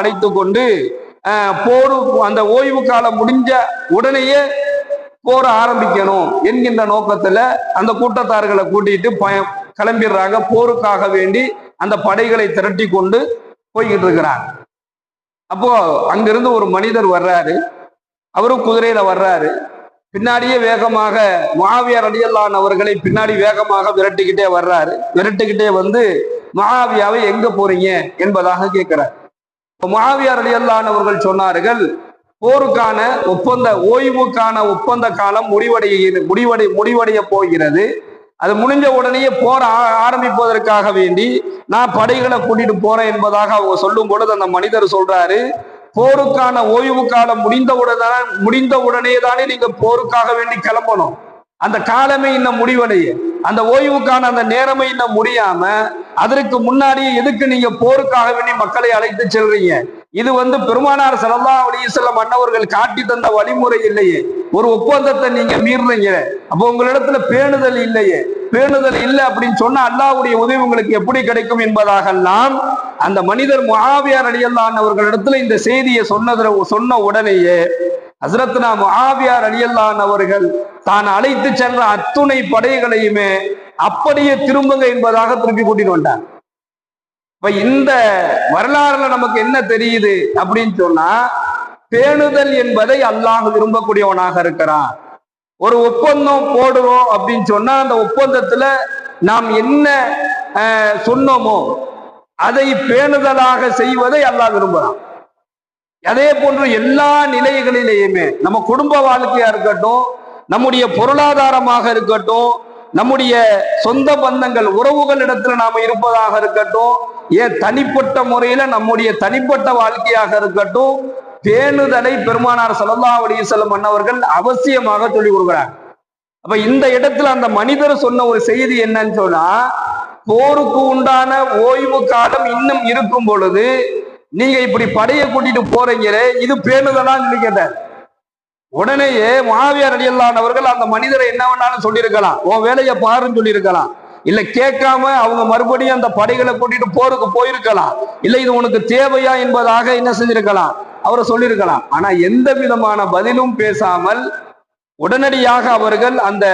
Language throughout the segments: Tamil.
அடைத்து கொண்டு போர் அந்த ஓய்வு காலம் முடிஞ்ச உடனேயே போர் ஆரம்பிக்கணும் என்கின்ற நோக்கத்துல அந்த கூட்டத்தார்களை கூட்டிட்டு பய கிளம்பிடுறாங்க. போருக்காக வேண்டி அந்த படைகளை திரட்டி கொண்டு போய்கிட்டு இருக்கிறாங்க. அப்போ அங்கிருந்து ஒரு மனிதர் வர்றாரு. அவரும் குதிரையில வர்றாரு. பின்னாடியே வேகமாக மாவியார் அடியல்லான் அவர்களை பின்னாடி வேகமாக விரட்டிக்கிட்டே வர்றாரு. விரட்டிக்கிட்டே வந்து மகாவியாவை எங்க போறீங்க? என்பதாக கேட்கிறார். மகாவியார் அடியல்லான் அவர்கள் சொன்னார்கள் போருக்கான ஒப்பந்த ஓய்வுக்கான ஒப்பந்த காலம் முடிவடைய முடிவடை முடிவடைய போகிறது. அது முடிஞ்ச உடனேயே போர் ஆ- ஆரம்பிப்பதற்காக வேண்டி நான் படைகளை கூட்டிட்டு போறேன் என்பதாக அவங்க சொல்லும் பொழுது அந்த மனிதர் சொல்றாரு போருக்கான ஓய்வு காலம் முடிந்த உடனே முடிந்த உடனே தானே நீங்க போருக்காக வேண்டி கிளம்பணும். அந்த காலமே இன்னும் முடிவடைய அந்த ஓய்வுக்கான அந்த நேரமே இன்னும் முடியாம அதற்கு முன்னாடியே எதுக்கு நீங்க போருக்காக வேண்டி மக்களை அழைத்து செல்றீங்க? இது வந்து பெருமானார் ஸல்லல்லாஹு அலைஹி வஸல்லம் காட்டி தந்த வழிமுறை இல்லையே. ஒரு ஒப்பந்தத்தை நீங்க மீறுறீங்க அப்போ உங்களிடத்துல பேணுதல் இல்லையே. பேணுதல் இல்லை அப்படின்னு சொன்னா அல்லாவுடைய உதவி உங்களுக்கு எப்படி கிடைக்கும் என்பதாகலாம் அந்த மனிதர் மகாவியார் அடியல்லான் அவர்களிடத்துல இந்த செய்தியை சொன்னதுல சொன்ன உடனேயே ஹசரத்னா முஆவியார் ரலியல்லாஹு அவர்கள் தான் அழைத்து சென்ற அத்துணை படைகளையுமே அப்படியே திரும்புங்க என்பதாக திருப்பி கூட்டிட்டு வந்தார் இப்ப இந்த வரலாறுல நமக்கு என்ன தெரியுது அப்படின்னு சொன்னா பேணுதல் என்பதை அல்லாஹ் விரும்பக்கூடியவனாக இருக்கிறான். ஒரு ஒப்பந்தம் போடுறோம் அப்படின்னு சொன்னா அந்த ஒப்பந்தத்துல நாம் என்ன சொன்னோமோ அதை பேணுதலாக செய்வதை அல்லாஹ் விரும்புகிறான் அதே போன்று எல்லா நிலைகளிலேயுமே நம்ம குடும்ப வாழ்க்கையா இருக்கட்டும் நம்முடைய பொருளாதாரமாக இருக்கட்டும் நம்முடைய சொந்த பந்தங்கள் உறவுகள் இடத்துல நாம இருப்பதாக இருக்கட்டும் ஏன் தனிப்பட்ட முறையில நம்முடைய தனிப்பட்ட வாழ்க்கையாக இருக்கட்டும் பேணுதலை பெருமானார் சலந்தாவடி அலைஹி மன்னவர்கள் அவசியமாக சொல்லிக் கொடுக்குறாங்க அப்ப இந்த இடத்துல அந்த மனிதர் சொன்ன ஒரு செய்தி என்னன்னு சொன்னா போருக்கு உண்டான ஓய்வு காலம் இன்னும் இருக்கும் பொழுது நீங்க இப்படி படையை கூட்டிட்டு போறீங்களே இது பேணுதலான்னு கேட்டார் உடனேயே மாவியார் அடியல்லானவர்கள் அந்த மனிதரை என்ன வேணாலும் சொல்லியிருக்கலாம். உன் வேலையை பாருன்னு சொல்லியிருக்கலாம். இல்ல கேட்காம அவங்க மறுபடியும் அந்த படைகளை கூட்டிட்டு போருக்கு போயிருக்கலாம். இல்ல இது உனக்கு தேவையா என்பதாக என்ன செஞ்சிருக்கலாம். அவரை சொல்லியிருக்கலாம். ஆனா எந்த விதமான பதிலும் பேசாமல் உடனடியாக அவர்கள் அந்த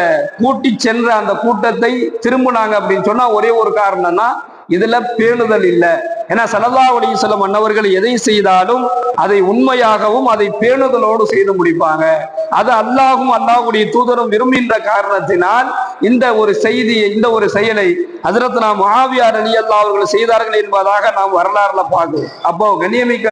கூட்டி சென்ற அந்த கூட்டத்தை திரும்பினாங்க அப்படின்னு சொன்னா ஒரே ஒரு காரணம் தான் இதுல பேணுதல் இல்லை. ஏன்னா ஸல்லல்லாஹு அலைஹி வஸல்லம் எதை செய்தாலும் அதை உண்மையாகவும் அதை பேணுதலோடு செய்து முடிப்பாங்க. அது அல்லாஹும் அல்லாஹ்வுடைய தூதரும் விரும்புகின்ற காரணத்தினால் இந்த ஒரு செய்தியை இந்த ஒரு செயலை அதிரத்து நாம் மகாவியார் அலி அல்லா அவர்கள் செய்தார்கள் என்பதாக நாம் வரலாறுல பார்க்கிறோம். அப்போ கண்ணியமிக்க